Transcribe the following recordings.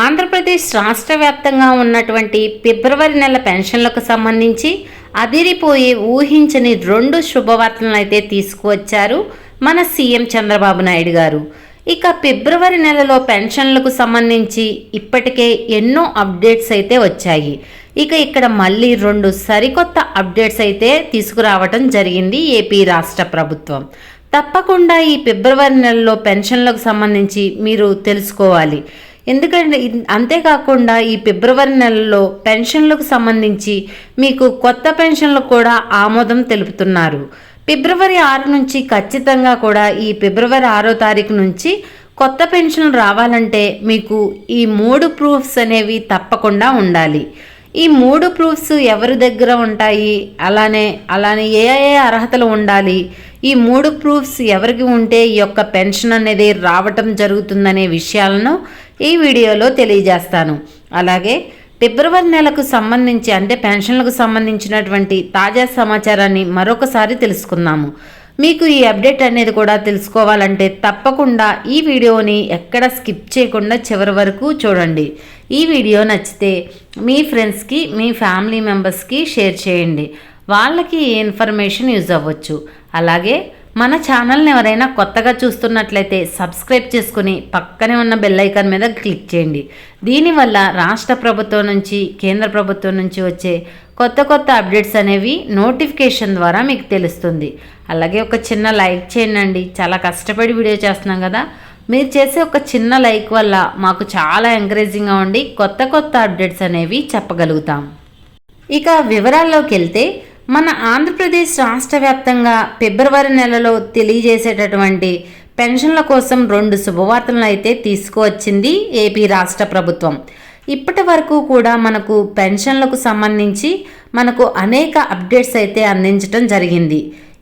ఆంధ్రప్రదేశ్ రాష్ట్ర వ్యాప్తంగా ఉన్నటువంటి ఫిబ్రవరి నెల పెన్షన్లకు సంబంధించి అదిరిపోయే ఊహించని రెండు శుభవార్తలను అయితే తీసుకువచ్చారు మన సీఎం చంద్రబాబు నాయుడు గారు. ఇక ఫిబ్రవరి నెలలో పెన్షన్లకు సంబంధించి ఇప్పటికే ఎన్నో అప్డేట్స్ అయితే వచ్చాయి. ఇక ఇక్కడ మళ్ళీ రెండు సరికొత్త అప్డేట్స్ అయితే తీసుకురావటం జరిగింది ఏపీ రాష్ట్ర ప్రభుత్వం. తప్పకుండా ఈ ఫిబ్రవరి నెలలో పెన్షన్లకు సంబంధించి మీరు తెలుసుకోవాలి. ఎందుకంటే అంతేకాకుండా ఈ ఫిబ్రవరి నెలలో పెన్షన్లకు సంబంధించి మీకు కొత్త పెన్షన్లకు కూడా ఆమోదం తెలుపుతున్నారు. ఫిబ్రవరి ఆరు నుంచి ఖచ్చితంగా కూడా ఈ ఫిబ్రవరి ఆరో తారీఖు నుంచి కొత్త పెన్షన్ రావాలంటే మీకు ఈ మూడు ప్రూఫ్స్ అనేవి తప్పకుండా ఉండాలి. ఈ మూడు ప్రూఫ్స్ ఎవరి దగ్గర ఉంటాయి? అలానే అలానే ఏ ఏ అర్హతలు ఉండాలి? ఈ మూడు ప్రూఫ్స్ ఎవరికి ఉంటే ఈ యొక్క పెన్షన్ అనేది రావటం జరుగుతుందనే విషయాలను ఈ వీడియోలో తెలియజేస్తాను. అలాగే ఫిబ్రవరి నెలకు సంబంధించి అంటే పెన్షన్లకు సంబంధించినటువంటి తాజా సమాచారాన్ని మరొకసారి తెలుసుకుందాము. మీకు ఈ అప్డేట్ అనేది కూడా తెలుసుకోవాలంటే తప్పకుండా ఈ వీడియోని ఎక్కడ స్కిప్ చేయకుండా చివరి వరకు చూడండి. ఈ వీడియో నచ్చితే మీ ఫ్రెండ్స్కి మీ ఫ్యామిలీ మెంబర్స్కి షేర్ చేయండి. వాళ్ళకి ఈ ఇన్ఫర్మేషన్ యూజ్ అవ్వచ్చు. అలాగే మన ఛానల్ని ఎవరైనా కొత్తగా చూస్తున్నట్లయితే సబ్స్క్రైబ్ చేసుకుని పక్కనే ఉన్న బెల్ ఐకాన్ మీద క్లిక్ చేయండి. దీనివల్ల రాష్ట్ర ప్రభుత్వం నుంచి కేంద్ర ప్రభుత్వం నుంచి వచ్చే కొత్త కొత్త అప్డేట్స్ అనేవి నోటిఫికేషన్ ద్వారా మీకు తెలుస్తుంది. అలాగే ఒక చిన్న లైక్ చేయండి. చాలా కష్టపడి వీడియో చేస్తున్నాం కదా. మీరు చేసే ఒక చిన్న లైక్ వల్ల మాకు చాలా ఎంకరేజింగ్గా ఉండి కొత్త కొత్త అప్డేట్స్ అనేవి చెప్పగలుగుతాం. ఇక వివరాల్లోకి వెళ్తే మన ఆంధ్రప్రదేశ్ రాష్ట్ర వ్యాప్తంగా ఫిబ్రవరి నెలలో తెలియజేసేటటువంటి పెన్షన్ల కోసం రెండు శుభవార్తలను అయితే తీసుకువచ్చింది ఏపీ రాష్ట్ర ప్రభుత్వం. ఇప్పటి వరకు కూడా మనకు పెన్షన్లకు సంబంధించి మనకు అనేక అప్డేట్స్ అయితే అందించడం జరిగింది.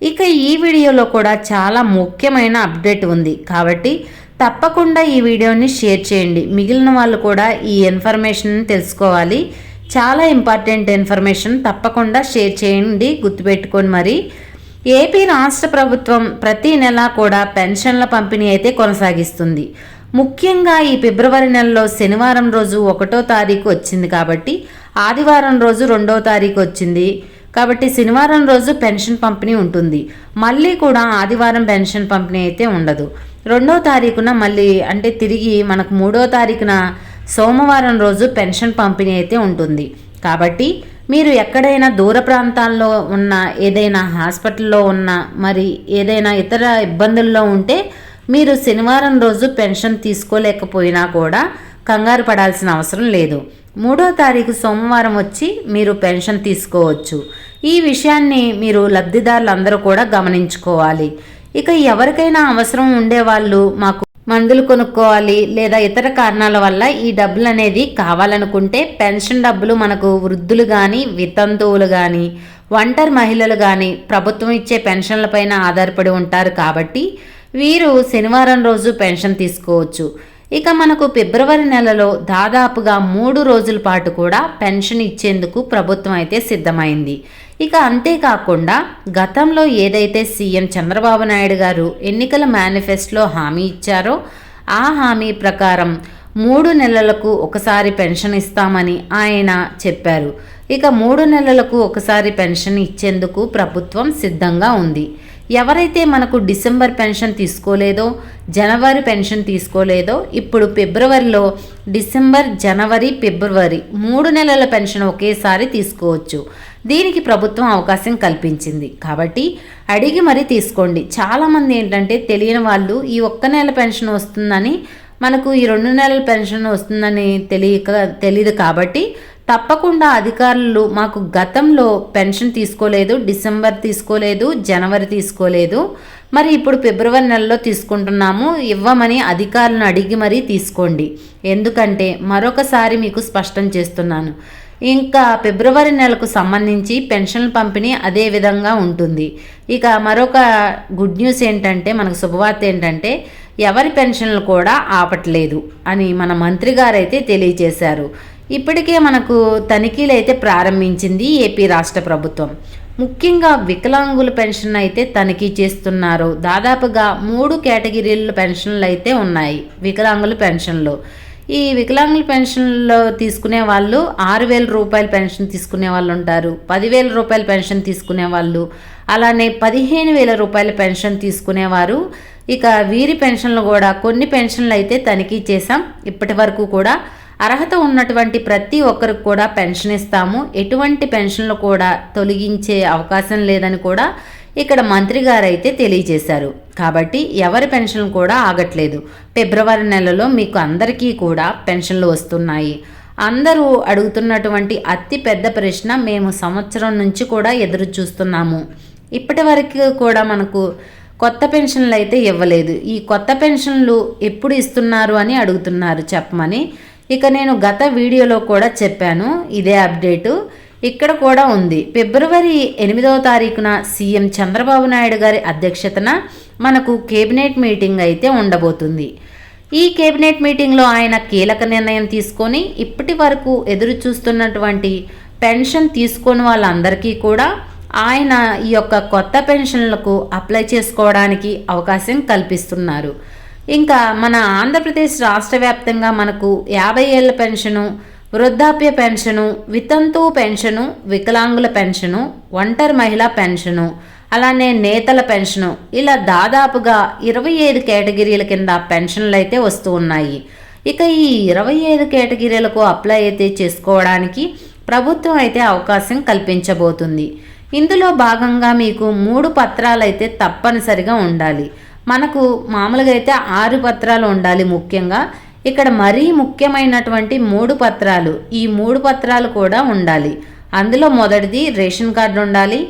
ఇక ఈ వీడియోలో కూడా చాలా ముఖ్యమైన అప్డేట్ ఉంది. కాబట్టి తప్పకుండా ఈ వీడియోని షేర్ చేయండి. మిగిలిన వాళ్ళు కూడా ఈ ఇన్ఫర్మేషన్ తెలుసుకోవాలి. చాలా ఇంపార్టెంట్ ఇన్ఫర్మేషన్ తప్పకుండా షేర్ చేయండి. గుర్తుపెట్టుకొని మరి ఏపీ రాష్ట్ర ప్రభుత్వం ప్రతి నెల కూడా పెన్షన్ల పంపిణీ అయితే కొనసాగిస్తుంది. ముఖ్యంగా ఈ ఫిబ్రవరి నెలలో శనివారం రోజు ఒకటో తారీఖు వచ్చింది కాబట్టి ఆదివారం రోజు రెండో తారీఖు వచ్చింది. కాబట్టి శనివారం రోజు పెన్షన్ పంపిణీ ఉంటుంది. మళ్ళీ కూడా ఆదివారం పెన్షన్ పంపిణీ అయితే ఉండదు. రెండో తారీఖున మళ్ళీ అంటే తిరిగి మనకు మూడో తారీఖున సోమవారం రోజు పెన్షన్ పంపిణీ అయితే ఉంటుంది. కాబట్టి మీరు ఎక్కడైనా దూర ప్రాంతాల్లో ఉన్న ఏదైనా హాస్పిటల్లో ఉన్న మరి ఏదైనా ఇతర ఇబ్బందుల్లో ఉంటే మీరు శనివారం రోజు పెన్షన్ తీసుకోలేకపోయినా కూడా కంగారు పడాల్సిన అవసరం లేదు. మూడో తారీఖు సోమవారం వచ్చి మీరు పెన్షన్ తీసుకోవచ్చు. ఈ విషయాన్ని మీరు లబ్ధిదారులందరూ కూడా గమనించుకోవాలి. ఇక ఎవరికైనా అవసరం ఉండేవాళ్ళు మాకు మందులు కొనుక్కోవాలి లేదా ఇతర కారణాల వల్ల ఈ డబ్బులు అనేది కావాలనుకుంటే పెన్షన్ డబ్బులు మనకు వృద్ధులు కానీ వితంతువులు కానీ ఒంటరి మహిళలు కానీ ప్రభుత్వం ఇచ్చే పెన్షన్లపైన ఆధారపడి ఉంటారు కాబట్టి వీరు శనివారం రోజు పెన్షన్ తీసుకోవచ్చు. ఇక మనకు ఫిబ్రవరి నెలలో దాదాపుగా మూడు రోజుల పాటు కూడా పెన్షన్ ఇచ్చేందుకు ప్రభుత్వం అయితే సిద్ధమైంది. ఇక అంతేకాకుండా గతంలో ఏదైతే సీఎం చంద్రబాబు నాయుడు గారు ఎన్నికల మేనిఫెస్టోలో హామీ ఇచ్చారో ఆ హామీ ప్రకారం మూడు నెలలకు ఒకసారి పెన్షన్ ఇస్తామని ఆయన చెప్పారు. ఇక మూడు నెలలకు ఒకసారి పెన్షన్ ఇచ్చేందుకు ప్రభుత్వం సిద్ధంగా ఉంది. ఎవరైతే మనకు డిసెంబర్ పెన్షన్ తీసుకోలేదో జనవరి పెన్షన్ తీసుకోలేదో ఇప్పుడు ఫిబ్రవరిలో డిసెంబర్ జనవరి ఫిబ్రవరి మూడు నెలల పెన్షన్ ఒకేసారి తీసుకోవచ్చు. దీనికి ప్రభుత్వం అవకాశం కల్పించింది. కాబట్టి అడిగి మరీ తీసుకోండి. చాలామంది ఏంటంటే తెలియని వాళ్ళు ఈ ఒక్క నెల పెన్షన్ వస్తుందని మనకు ఈ రెండు నెలల పెన్షన్ వస్తుందని తెలియక తెలియదు కాబట్టి తప్పకుండా అధికారులు మాకు గతంలో పెన్షన్ తీసుకోలేదు డిసెంబర్ తీసుకోలేదు జనవరి తీసుకోలేదు. మరి ఇప్పుడు ఫిబ్రవరి నెలలో తీసుకుంటున్నాము ఇవ్వమని అధికారులను అడిగి మరీ తీసుకోండి. ఎందుకంటే మరొకసారి మీకు స్పష్టం చేస్తున్నాను. ఇంకా ఫిబ్రవరి నెలకు సంబంధించి పెన్షన్ పంపిణీ అదే విధంగా ఉంటుంది. ఇక మరొక గుడ్ న్యూస్ ఏంటంటే మనకు శుభవార్త ఏంటంటే ఎవరి పెన్షన్లు కూడా ఆపట్లేదు అని మన మంత్రి గారైతే తెలియజేశారు. ఇప్పటికే మనకు తనిఖీలు అయితే ప్రారంభించింది ఏపీ రాష్ట్ర ప్రభుత్వం. ముఖ్యంగా వికలాంగుల పెన్షన్ అయితే తనిఖీ చేస్తున్నారు. దాదాపుగా మూడు కేటగిరీల పెన్షన్లు అయితే ఉన్నాయి వికలాంగుల పెన్షన్లు. ఈ వికలాంగుల పెన్షన్లో తీసుకునే వాళ్ళు ఆరు వేల రూపాయల పెన్షన్ తీసుకునే వాళ్ళు ఉంటారు. పదివేల రూపాయల పెన్షన్ తీసుకునే వాళ్ళు అలానే పదిహేను వేల రూపాయల పెన్షన్ తీసుకునేవారు. ఇక వీరి పెన్షన్లు కూడా కొన్ని పెన్షన్లు అయితే తనిఖీ చేశాం. ఇప్పటి వరకు కూడా అర్హత ఉన్నటువంటి ప్రతి ఒక్కరికి కూడా పెన్షన్ ఇస్తాము. ఎటువంటి పెన్షన్లు కూడా తొలగించే అవకాశం లేదని కూడా ఇక్కడ మంత్రి గారు అయితే తెలియజేశారు. కాబట్టి ఎవరి పెన్షన్ కూడా ఆగట్లేదు. ఫిబ్రవరి నెలలో మీకు అందరికీ కూడా పెన్షన్లు వస్తున్నాయి. అందరూ అడుగుతున్నటువంటి అతి పెద్ద ప్రశ్న మేము సంవత్సరం నుంచి కూడా ఎదురు చూస్తున్నాము. ఇప్పటి వరకు కూడా మనకు కొత్త పెన్షన్లు అయితే ఇవ్వలేదు. ఈ కొత్త పెన్షన్లు ఎప్పుడు ఇస్తున్నారు అని అడుగుతున్నారు చెప్పమని ఇక నేను గత వీడియోలో కూడా చెప్పాను ఇదే అప్డేటు. ఇక్కడ కూడా ఉంది. ఫిబ్రవరి ఎనిమిదవ తారీఖున సీఎం చంద్రబాబు నాయుడు గారి అధ్యక్షతన మనకు కేబినెట్ మీటింగ్ అయితే ఉండబోతుంది. ఈ కేబినెట్ మీటింగ్లో ఆయన కీలక నిర్ణయం తీసుకొని ఇప్పటి వరకు ఎదురు చూస్తున్నటువంటి పెన్షన్ తీసుకొని వాళ్ళందరికీ కూడా ఆయన ఈ యొక్క కొత్త పెన్షన్లకు అప్లై చేసుకోవడానికి అవకాశం కల్పిస్తున్నారు. ఇంకా మన ఆంధ్రప్రదేశ్ రాష్ట్ర వ్యాప్తంగా మనకు యాభై ఏళ్ళ పెన్షను వృద్ధాప్య పెన్షను వితంతు పెన్షను వికలాంగుల పెన్షను ఒంటరి మహిళా పెన్షను అలానే నేతల పెన్షను ఇలా దాదాపుగా ఇరవై ఐదు కేటగిరీల కింద పెన్షన్లు అయితే వస్తూ ఉన్నాయి. ఇక ఈ ఇరవై ఐదు కేటగిరీలకు అప్లై అయితే చేసుకోవడానికి ప్రభుత్వం అయితే అవకాశం కల్పించబోతుంది. ఇందులో భాగంగా మీకు మూడు పత్రాలు అయితే తప్పనిసరిగా ఉండాలి. మనకు మామూలుగా అయితే ఆరు పత్రాలు ఉండాలి ముఖ్యంగా. ఇక్కడ మరీ ముఖ్యమైనటువంటి మూడు పత్రాలు ఈ మూడు పత్రాలు కూడా ఉండాలి. అందులో మొదటిది రేషన్ కార్డు ఉండాలి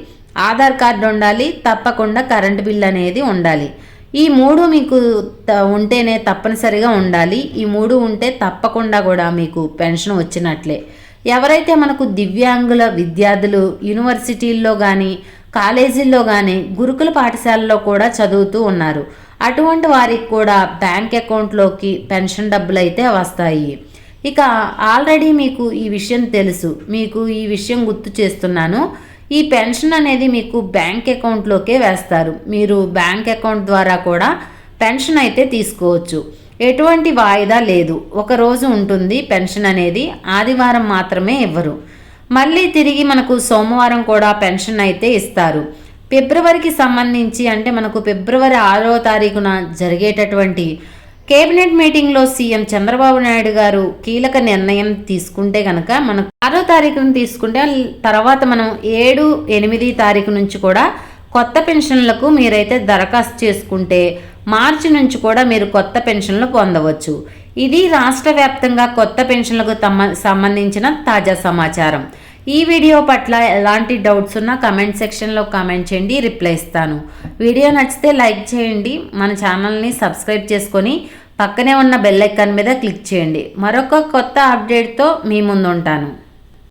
ఆధార్ కార్డు ఉండాలి తప్పకుండా కరెంటు బిల్ అనేది ఉండాలి. ఈ మూడు మీకు ఉంటేనే తప్పనిసరిగా ఉండాలి. ఈ మూడు ఉంటే తప్పకుండా కూడా మీకు పెన్షన్ వచ్చినట్లే. ఎవరైతే మనకు దివ్యాంగుల విద్యార్థులు యూనివర్సిటీల్లో కానీ కాలేజీల్లో కానీ గురుకుల పాఠశాలలో కూడా చదువుతూ ఉన్నారు. అటువంటి వారికి కూడా బ్యాంక్ అకౌంట్లోకి పెన్షన్ డబ్బులు అయితే వస్తాయి. ఇక ఆల్రెడీ మీకు ఈ విషయం తెలుసు. మీకు ఈ విషయం గుర్తు చేస్తున్నాను. ఈ పెన్షన్ అనేది మీకు బ్యాంక్ అకౌంట్లోకే వేస్తారు. మీరు బ్యాంక్ అకౌంట్ ద్వారా కూడా పెన్షన్ అయితే తీసుకోవచ్చు. ఎటువంటి వాయిదా లేదు. ఒక రోజు ఉంటుంది పెన్షన్ అనేది. ఆదివారం మాత్రమే ఇవ్వరు. మళ్ళీ తిరిగి మనకు సోమవారం కూడా పెన్షన్ అయితే ఇస్తారు. ఫిబ్రవరికి సంబంధించి అంటే మనకు ఫిబ్రవరి ఆరో తారీఖున జరిగేటటువంటి కేబినెట్ మీటింగ్లో సీఎం చంద్రబాబు నాయుడు గారు కీలక నిర్ణయం తీసుకుంటే కనుక మనం ఆరో తారీఖున తీసుకుంటే తర్వాత మనం ఏడు ఎనిమిది తారీఖు నుంచి కూడా కొత్త పెన్షన్లకు మీరైతే దరఖాస్తు చేసుకుంటే మార్చి నుంచి కూడా మీరు కొత్త పెన్షన్లు పొందవచ్చు. ఇది రాష్ట్ర వ్యాప్తంగా కొత్త పెన్షన్లకు సంబంధించిన తాజా సమాచారం. ఈ వీడియో పట్ల ఎలాంటి డౌట్స్ ఉన్నా కమెంట్ సెక్షన్లో కామెంట్ చేయండి రిప్లై ఇస్తాను. వీడియో నచ్చితే లైక్ చేయండి మన ఛానల్ని సబ్స్క్రైబ్ చేసుకొని పక్కనే ఉన్న బెల్ ఐకాన్ మీద క్లిక్ చేయండి. మరొక కొత్త అప్డేట్తో మీ ముందు ఉంటాను